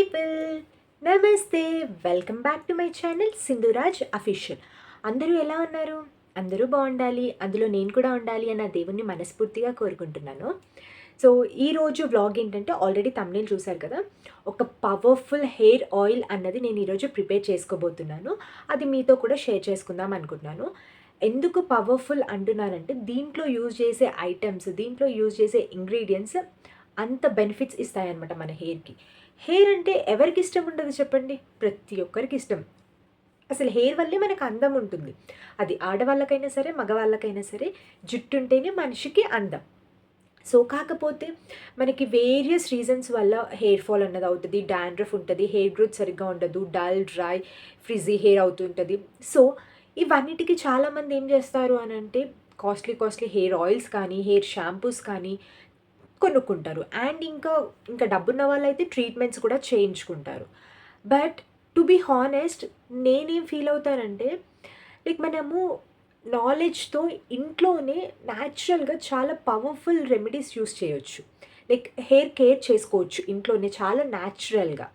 People నమస్తే welcome back to my channel Sindhuraj official అందరూ ఎలా ఉన్నారు? అందరూ బాగుండాలి. అందులో నేను కూడా ఉండాలి అన్న దేవుణ్ణి మనస్ఫూర్తిగా కోరుకుంటున్నాను. సో ఈరోజు వ్లాగ్ ఏంటంటే ఆల్రెడీ తమిళ చూశారు కదా? ఒక పవర్ఫుల్ హెయిర్ ఆయిల్ అన్నది నేను ఈరోజు ప్రిపేర్ చేసుకోబోతున్నాను. అది మీతో కూడా షేర్ చేసుకుందాం అనుకుంటున్నాను. ఎందుకు పవర్ఫుల్ అంటున్నానంటే దీంట్లో యూజ్ చేసే ఐటమ్స్ దీంట్లో యూజ్ చేసే ఇంగ్రీడియంట్స్ అంత బెనిఫిట్స్ ఇస్తాయన్నమాట మన హెయిర్కి హెయిర్ అంటే ఎవరికి ఇష్టం ఉండదు చెప్పండి? ప్రతి ఒక్కరికి ఇష్టం. అసలు హెయిర్ వల్లే మనకు అందం ఉంటుంది. అది ఆడవాళ్ళకైనా సరే మగవాళ్ళకైనా సరే జుట్టు ఉంటేనే మనిషికి అందం. సో కాకపోతే మనకి వేరియస్ రీజన్స్ వల్ల హెయిర్ ఫాల్ అన్నది అవుతుంది డాండ్రఫ్ ఉంటుంది హెయిర్ గ్రోత్ సరిగ్గా ఉండదు డల్ డ్రై ఫ్రిజీ హెయిర్ అవుతుంటుంది సో ఇవన్నిటికీ చాలామంది ఏం చేస్తారు అని అంటే కాస్ట్లీ కాస్ట్లీ హెయిర్ ఆయిల్స్ కానీ హెయిర్ షాంపూస్ కానీ కొనుక్కుంటారు. అండ్ ఇంకా ఇంకా డబ్బున్న వాళ్ళైతే ట్రీట్మెంట్స్ కూడా చేయించుకుంటారు. బట్ టు బీ హానెస్ట్ నేనేం ఫీల్ అవుతానంటే లైక్ మనము నాలెడ్జ్తో ఇంట్లోనే న్యాచురల్గా చాలా పవర్ఫుల్ రెమెడీస్ యూస్ చేయొచ్చు. లైక్ హెయిర్ కేర్ చేసుకోవచ్చు ఇంట్లోనే చాలా న్యాచురల్గా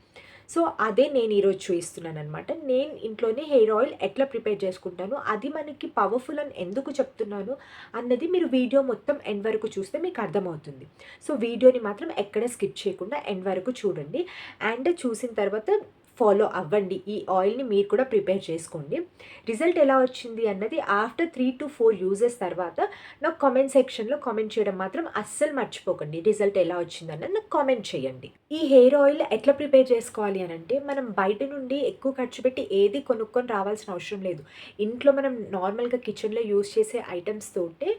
సో అదే నేను ఈరోజు చూపిస్తున్నాను అనమాట నేను ఇంట్లోనే హెయిర్ ఆయిల్ ఎట్లా ప్రిపేర్ చేసుకుంటాను అది మనకి పవర్ఫుల్ అని ఎందుకు చెప్తున్నాను అన్నది మీరు వీడియో మొత్తం ఎండ్ వరకు చూస్తే మీకు అర్థమవుతుంది. సో వీడియోని మాత్రం ఎక్కడ స్కిప్ చేయకుండా ఎండ్ వరకు చూడండి. అండ్ చూసిన తర్వాత ఫాలో అవ్వండి. ఈ ఆయిల్ని మీరు కూడా ప్రిపేర్ చేసుకోండి. రిజల్ట్ ఎలా వచ్చింది అన్నది after three to four uses తర్వాత నాకు కామెంట్ సెక్షన్లో కామెంట్ చేయడం మాత్రం అస్సలు మర్చిపోకండి. రిజల్ట్ ఎలా వచ్చింది అన్నది నాకు కామెంట్ చేయండి. ఈ హెయిర్ ఆయిల్ ఎట్లా ప్రిపేర్ చేసుకోవాలి అని అంటే మనం బయట నుండి ఎక్కువ ఖర్చు పెట్టి ఏది కొనుక్కొని రావాల్సిన అవసరం లేదు. ఇంట్లో మనం నార్మల్గా కిచెన్లో యూస్ చేసే ఐటమ్స్ తోటే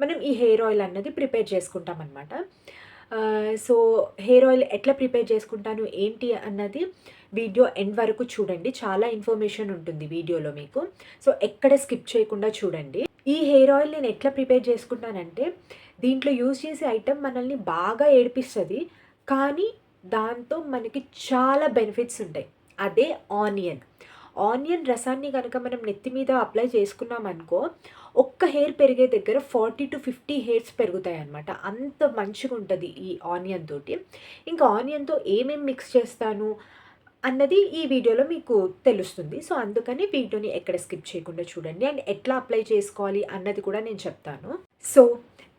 మనం ఈ హెయిర్ ఆయిల్ అన్నది ప్రిపేర్ చేసుకుంటాం అనమాట సో హెయిర్ ఆయిల్ ఎట్లా ప్రిపేర్ చేసుకుంటాను ఏంటి అన్నది వీడియో ఎండ్ వరకు చూడండి. చాలా ఇన్ఫర్మేషన్ ఉంటుంది వీడియోలో మీకు. సో ఎక్కడ స్కిప్ చేయకుండా చూడండి. ఈ హెయిర్ ఆయిల్ నేను ఎట్లా ప్రిపేర్ చేసుకుంటానంటే దీంట్లో యూజ్ చేసే ఐటెం మనల్ని బాగా ఏడిపిస్తుంది కానీ దాంతో మనకి చాలా బెనిఫిట్స్ ఉంటాయి. అదే ఆనియన్. ఆనియన్ రసాన్ని కనుక మనం నెత్తి మీద అప్లై చేసుకున్నాం అనుకో ఒక్క హెయిర్ పెరిగే దగ్గర ఫార్టీ టు ఫిఫ్టీ హెయిర్స్ పెరుగుతాయి అనమాట అంత మంచిగా ఉంటుంది ఈ ఆనియన్ తోటి. ఇంకా ఆనియన్తో ఏమేమి మిక్స్ చేస్తాను అన్నది ఈ వీడియోలో మీకు తెలుస్తుంది. సో అందుకని వీడియోని ఎక్కడ స్కిప్ చేయకుండా చూడండి. అండ్ ఎట్లా అప్లై చేసుకోవాలి అన్నది కూడా నేను చెప్తాను. సో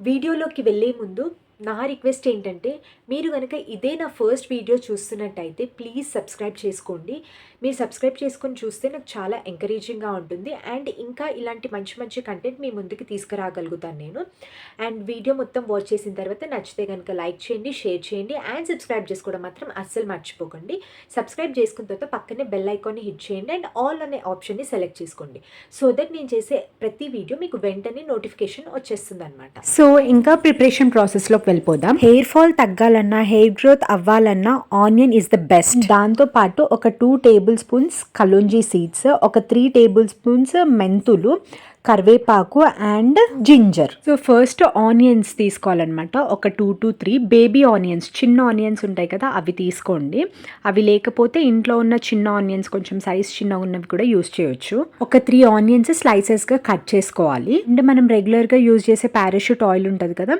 వీడియోలోకి వెళ్ళే ముందు నా రిక్వెస్ట్ ఏంటంటే మీరు కనుక ఇదే నా ఫస్ట్ వీడియో చూస్తున్నట్టయితే ప్లీజ్ సబ్స్క్రైబ్ చేసుకోండి. మీరు సబ్స్క్రైబ్ చేసుకొని చూస్తే నాకు చాలా ఎంకరేజింగ్గా ఉంటుంది. అండ్ ఇంకా ఇలాంటి మంచి మంచి కంటెంట్ మీ ముందుకు తీసుకురాగలుగుతాను నేను. అండ్ వీడియో మొత్తం వాచ్ చేసిన తర్వాత నచ్చితే కనుక లైక్ చేయండి షేర్ చేయండి అండ్ సబ్స్క్రైబ్ చేసుకోవడం మాత్రం అస్సలు మర్చిపోకండి. సబ్స్క్రైబ్ చేసుకున్న తర్వాత పక్కనే బెల్ ఐకాన్ని హిట్ చేయండి అండ్ ఆల్ అనే ఆప్షన్ని సెలెక్ట్ చేసుకోండి. సో దట్ నేను చేసే ప్రతి వీడియో మీకు వెంటనే నోటిఫికేషన్ వచ్చేస్తుంది అనమాట సో ఇంకా ప్రిపరేషన్ ప్రాసెస్లో ప్రాసెస్లోకి వెళ్ళిపోదాం. హెయిర్ ఫాల్ తగ్గాలన్నా హెయిర్ గ్రోత్ అవ్వాలన్నా ఆనియన్ ఇస్ ద బెస్ట్ దాంతో పాటు ఒక two table spoons kalonji seeds ఒక త్రీ టేబుల్ స్పూన్స్ మెంతులు కరివేపాకు and ginger. So first onions తీసుకోవాలన్నమాట. ఒక two to three baby onions చిన్న ఆనియన్స్ ఉంటాయి కదా అవి తీసుకోండి. అవి లేకపోతే ఇంట్లో ఉన్న చిన్న ఆనియన్స్ కొంచెం సైజ్ చిన్న ఉన్నవి కూడా యూస్ చేయొచ్చు. ఒక త్రీ ఆనియన్స్ స్లైసెస్గా కట్ చేసుకోవాలి. అండ్ మనం రెగ్యులర్గా యూజ్ చేసే పారాషూట్ ఆయిల్ ఉంటుంది కదా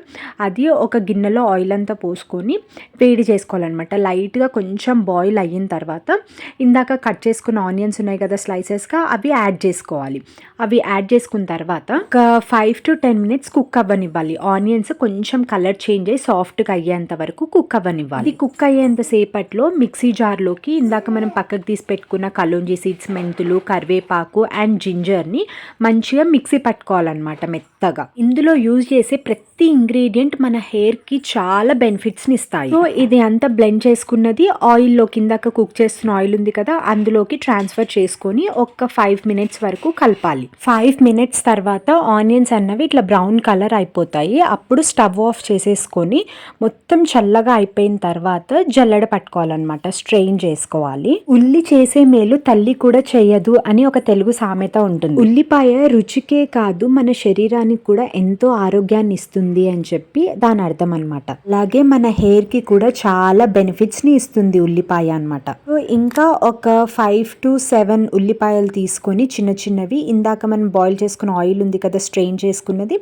అది ఒక గిన్నెలో ఆయిల్ అంతా పోసుకొని వేడి చేసుకోవాలన్నమాట. లైట్గా కొంచెం బాయిల్ అయిన తర్వాత ఇందాక కట్ చేసుకున్న ఆనియన్స్ ఉన్నాయి కదా స్లైసెస్గా అవి యాడ్ చేసుకోవాలి. అవి యాడ్ చేసుకున్న తర్వాత ఒక five to ten minutes cook అవ్వనివ్వాలి. Onions కొంచెం కలర్ చేంజ్ అయ్యి సాఫ్ట్గా అయ్యేంత వరకు కుక్ అవ్వనివ్వాలి. ఇది కుక్ అయ్యేంత సేపట్లో మిక్సీ జార్లోకి ఇందాక మనం పక్కకు తీసి పెట్టుకున్న కలోంజీ సీడ్స్ మెంతులు కరివేపాకు అండ్ జింజర్ని మంచిగా మిక్సీ పట్టుకోవాలన్నమాట మెత్తగా. ఇందులో యూజ్ చేసే ప్రతి ఇంగ్రీడియంట్ మన హెయిర్కి చాలా బెనిఫిట్స్ని ఇస్తాయి. సో ఇది అంతా బ్లెండ్ చేసుకున్నది ఆయిల్లో కిందాక కుక్ చేస్తున్న ఆయిల్ ఉంది కదా అందులోకి ట్రాన్స్ఫర్ చేసుకొని ఒక ఫైవ్ మినిట్స్ వరకు కలపాలి. ఫైవ్ మినిట్స్ తర్వాత ఆనియన్స్ అన్నవి ఇట్లా బ్రౌన్ కలర్ అయిపోతాయి. అప్పుడు స్టవ్ ఆఫ్ చేసేసుకొని మొత్తం చల్లగా అయిపోయిన తర్వాత జల్లెడ పట్టుకోవాలన్నమాట. స్ట్రెయిన్ చేసుకోవాలి. ఉల్లి చేసే మేలు తల్లి కూడా చేయదు అని ఒక తెలుగు సామెత ఉంటుంది. ఉల్లిపాయ రుచికే కాదు మన శరీరానికి కూడా ఎంతో ఆరోగ్యాన్ని ఇస్తుంది అని చెప్పి దాని అర్థం అనమాట అలాగే మన హెయిర్కి కూడా చాలా బెనిఫిట్స్ని ఇస్తుంది ఉల్లిపాయ అనమాట ఇంకా ఒక ఫైవ్ టు సెవెన్ ఉల్లిపాయలు తీసుకొని చిన్న చిన్నవి ఇందాక మనం బాయిల్ చేసి చేసుకున్న ఆయిల్ ఉంది కదా స్ట్రెయిన్ చేసుకున్నది.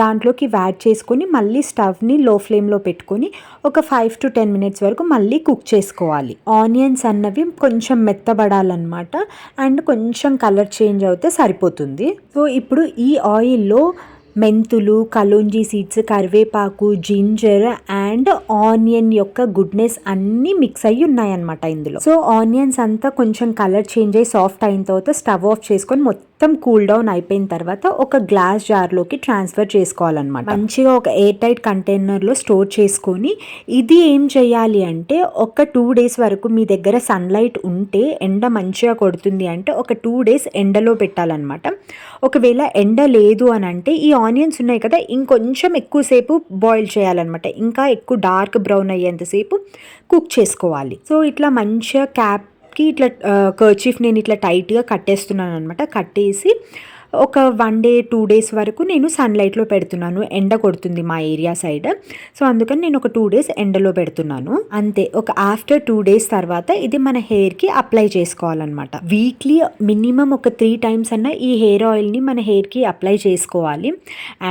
దాంట్లోకి యాడ్ చేసుకొని మళ్ళీ స్టవ్ని లో ఫ్లేమ్లో పెట్టుకొని ఒక ఫైవ్ టు టెన్ మినిట్స్ వరకు మళ్ళీ కుక్ చేసుకోవాలి. ఆనియన్స్ అన్నవి కొంచెం మెత్తబడాలన్నమాట. అండ్ కొంచెం కలర్ చేంజ్ అవుతే సరిపోతుంది. సో ఇప్పుడు ఈ ఆయిల్లో మెంతులు కలోంజీ సీడ్స్ కరివేపాకు జింజర్ అండ్ ఆనియన్ యొక్క గుడ్నెస్ అన్నీ మిక్స్ అయ్యి ఉన్నాయన్నమాట ఇందులో. సో ఆనియన్స్ అంతా కొంచెం కలర్ చేంజ్ అయ్యి సాఫ్ట్ అయిన తర్వాత స్టవ్ ఆఫ్ చేసుకొని మొత్తం మొత్తం కూల్ డౌన్ అయిపోయిన తర్వాత ఒక గ్లాస్ జార్లోకి ట్రాన్స్ఫర్ చేసుకోవాలన్నమాట. మంచిగా ఒక ఎయిర్ టైట్ కంటైనర్లో స్టోర్ చేసుకొని ఇది ఏం చేయాలి అంటే ఒక టూ డేస్ వరకు మీ దగ్గర సన్లైట్ ఉంటే ఎండ మంచిగా కొడుతుంది అంటే ఒక టూ డేస్ ఎండలో పెట్టాలన్నమాట. ఒకవేళ ఎండ లేదు అని అంటే ఈ ఆనియన్స్ ఉన్నాయి కదా ఇంకొంచెం ఎక్కువసేపు బాయిల్ చేయాలన్నమాట. ఇంకా ఎక్కువ డార్క్ బ్రౌన్ అయ్యేంతసేపు కుక్ చేసుకోవాలి. సో ఇట్లా మంచిగా క్యాప్ క్యాప్కి ఇట్లా కర్చీఫ్ నేను ఇట్లా టైట్గా కట్టేస్తున్నాను అనమాట కట్టేసి ఒక వన్ డే టూ డేస్ వరకు నేను సన్లైట్లో పెడుతున్నాను. ఎండ కొడుతుంది మా ఏరియా సైడ్. సో అందుకని నేను ఒక టూ డేస్ ఎండలో పెడుతున్నాను. అంతే ఒక ఆఫ్టర్ టూ డేస్ తర్వాత ఇది మన హెయిర్కి అప్లై చేసుకోవాలన్నమాట. వీక్లీ మినిమం ఒక త్రీ టైమ్స్ అన్న ఈ హెయిర్ ఆయిల్ని మన హెయిర్కి అప్లై చేసుకోవాలి.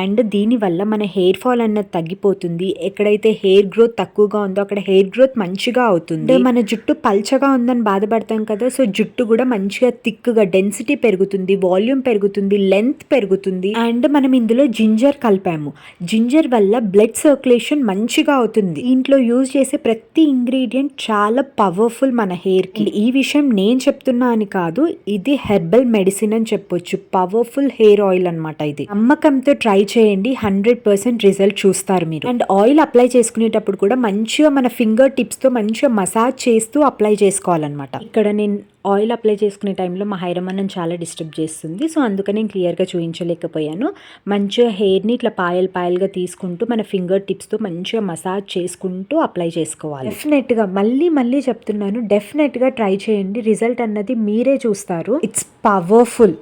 అండ్ దీనివల్ల మన హెయిర్ ఫాల్ అన్నది తగ్గిపోతుంది. ఎక్కడైతే హెయిర్ గ్రోత్ తక్కువగా ఉందో అక్కడ హెయిర్ గ్రోత్ మంచిగా అవుతుంది. మన జుట్టు పల్చగా ఉందని బాధపడతాం కదా సో జుట్టు కూడా మంచిగా థిక్గా డెన్సిటీ పెరుగుతుంది వాల్యూమ్ పెరుగుతుంది. లెంత్ పెరుగుతుంది అండ్ మనం ఇందులో జింజర్ కలిపాము. జింజర్ వల్ల బ్లడ్ సర్క్యులేషన్ మంచిగా అవుతుంది. ఇంట్లో యూజ్ చేసే ప్రతి ఇంగ్రీడియంట్ చాలా పవర్ఫుల్ మన హెయిర్కి. ఈ విషయం నేను చెప్తున్నా అని కాదు ఇది హెర్బల్ మెడిసిన్ అని చెప్పొచ్చు. పవర్ఫుల్ హెయిర్ ఆయిల్ అన్నమాట ఇది. నమ్మకంతో ట్రై చేయండి హండ్రెడ్ పర్సెంట్ రిజల్ట్ చూస్తారు మీరు. అండ్ ఆయిల్ అప్లై చేసుకునేటప్పుడు కూడా మంచిగా మన ఫింగర్ టిప్స్తో మంచిగా మసాజ్ చేస్తూ అప్లై చేసుకోవాలన్నమాట. ఇక్కడ నేను ఆయిల్ అప్లై చేసుకునే టైంలో మా హైరమన్నం చాలా డిస్టర్బ్ చేస్తుంది. సో అందుకని నేను క్లియర్గా చూపించలేకపోయాను మంచిగా హెయిర్ని ఇట్లా పాయల్ పాయల్గా తీసుకుంటూ మన ఫింగర్ టిప్స్తో మంచిగా మసాజ్ చేసుకుంటూ అప్లై చేసుకోవాలి. డెఫినెట్గా. మళ్ళీ మళ్ళీ చెప్తున్నాను. డెఫినెట్గా ట్రై చేయండి. రిజల్ట్ అన్నది మీరే చూస్తారు. It's powerful.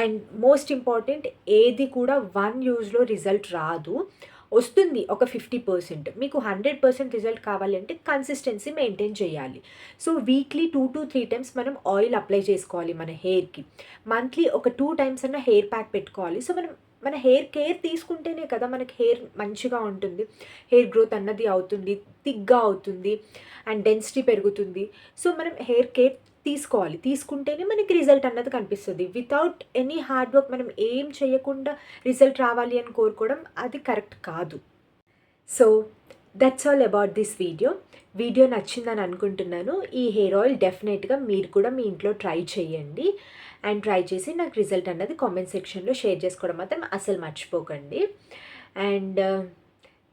And most important ఏది కూడా వన్ యూజ్లో రిజల్ట్ రాదు. వస్తుంది ఒక ఫిఫ్టీ పర్సెంట్. మీకు హండ్రెడ్ పర్సెంట్ రిజల్ట్ కావాలంటే కన్సిస్టెన్సీ మెయింటైన్ చేయాలి. So weekly two to three times మనం ఆయిల్ అప్లై చేసుకోవాలి మన హెయిర్కి మంత్లీ ఒక టూ టైమ్స్ అన్న హెయిర్ ప్యాక్ పెట్టుకోవాలి. సో మనం మన హెయిర్ కేర్ తీసుకుంటేనే కదా మనకి హెయిర్ మంచిగా ఉంటుంది. హెయిర్ గ్రోత్ అన్నది అవుతుంది థిక్గా అవుతుంది అండ్ డెన్సిటీ పెరుగుతుంది. సో మనం హెయిర్ కేర్ తీసుకోవాలి. తీసుకుంటేనే మనకి రిజల్ట్ అన్నది కనిపిస్తుంది. వితౌట్ ఎనీ హార్డ్ వర్క్ మనం ఏం చేయకుండా రిజల్ట్ రావాలి అని కోరుకోవడం అది కరెక్ట్ కాదు. So that's all about this video video నచ్చిందని అనుకుంటున్నాను. ఈ హెయిర్ ఆయిల్ డెఫినెట్గా మీరు కూడా మీ ఇంట్లో ట్రై చేయండి. అండ్ ట్రై చేసి నాకు రిజల్ట్ అన్నది కామెంట్ సెక్షన్లో షేర్ చేసుకోవడం మాత్రం అసలు మర్చిపోకండి. And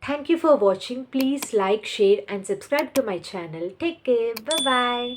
thank you for watching please like share and subscribe to my channel take care bye